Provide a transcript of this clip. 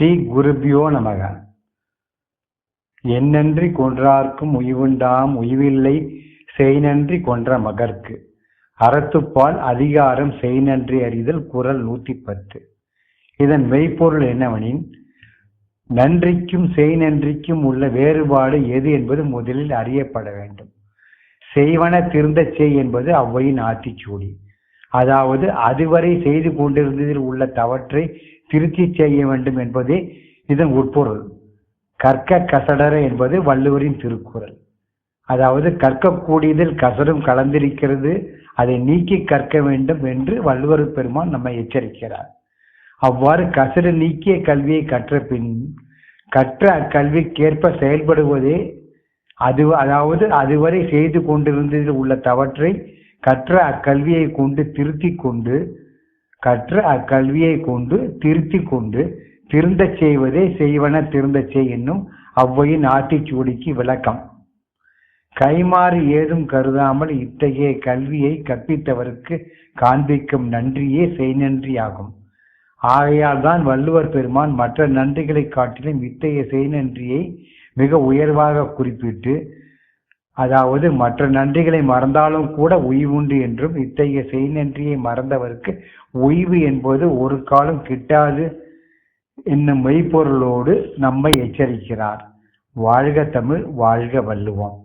ஸ்ரீ குருபியோ நமக. என்னன்றி கொன்றார்க்கும் உய்வுண்டாம் உய்வில்லை செய்நன்றி கொன்ற மகர்க்கு அறத்துப்பால் அதிகாரம் செய்நன்றி அறிதல் குரல் நூத்தி பத்து இதன் மெய்ப்பொருள் என்னவெனின் நன்றிக்கும் செய்நன்றிக்கும் உள்ள வேறுபாடு எது என்பது முதலில் அறியப்பட வேண்டும். செய்வன திருந்த செய் என்பது அவ்வையின் ஆத்திச்சூடி. அதாவது அதுவரை செய்து கொண்டிருந்ததில் உள்ள தவற்றை திருத்தி செய்ய வேண்டும் என்பதே இதன் உட்பொருள். கற்க கசடர என்பது வள்ளுவரின் திருக்குறள். அதாவது கற்கக்கூடியதில் கசடும் கலந்திருக்கிறது அதை நீக்கி கற்க வேண்டும் என்று வள்ளுவர் பெருமான் நம்மை எச்சரிக்கிறார். அவ்வாறு கசடு நீக்கிய கல்வியை கற்ற பின் கற்ற அக்கல்விக்கேற்ப செயல்படுவதே அது அதாவது அதுவரை செய்து கொண்டிருந்ததில் உள்ள தவற்றை கற்ற அக்கல்வியை கொண்டு திருத்தி கொண்டு கற்று அக்கல்வியை கொண்டு திருத்தி கொண்டு திருந்தச் செய்வதே செய்வன திருந்தச் செய் என்னும் அவ்வையின் ஆட்டிச்சூடிக்கு விளக்கம். கைமாறு ஏதும் கருதாமல் இத்தகைய கல்வியை கற்பித்தவருக்கு காண்பிக்கும் நன்றியே செய்நன்றியாகும். ஆகையால் தான் வள்ளுவர் பெருமான் மற்ற நன்றிகளை காட்டிலும் இத்தகைய செய்நன்றியை மிக உயர்வாக குறிப்பிட்டு அதாவது மற்ற நன்றிகளை மறந்தாலும் கூட உய்வுண்டு என்றும் இத்தகைய செய்நன்றியை மறந்தவருக்கு உய்வு என்பது ஒரு காலம் கிட்டாது என்னும் மெய்ப்பொருளோடு நம்மை எச்சரிக்கிறார். வாழ்க தமிழ் வாழ்க வள்ளுவம்.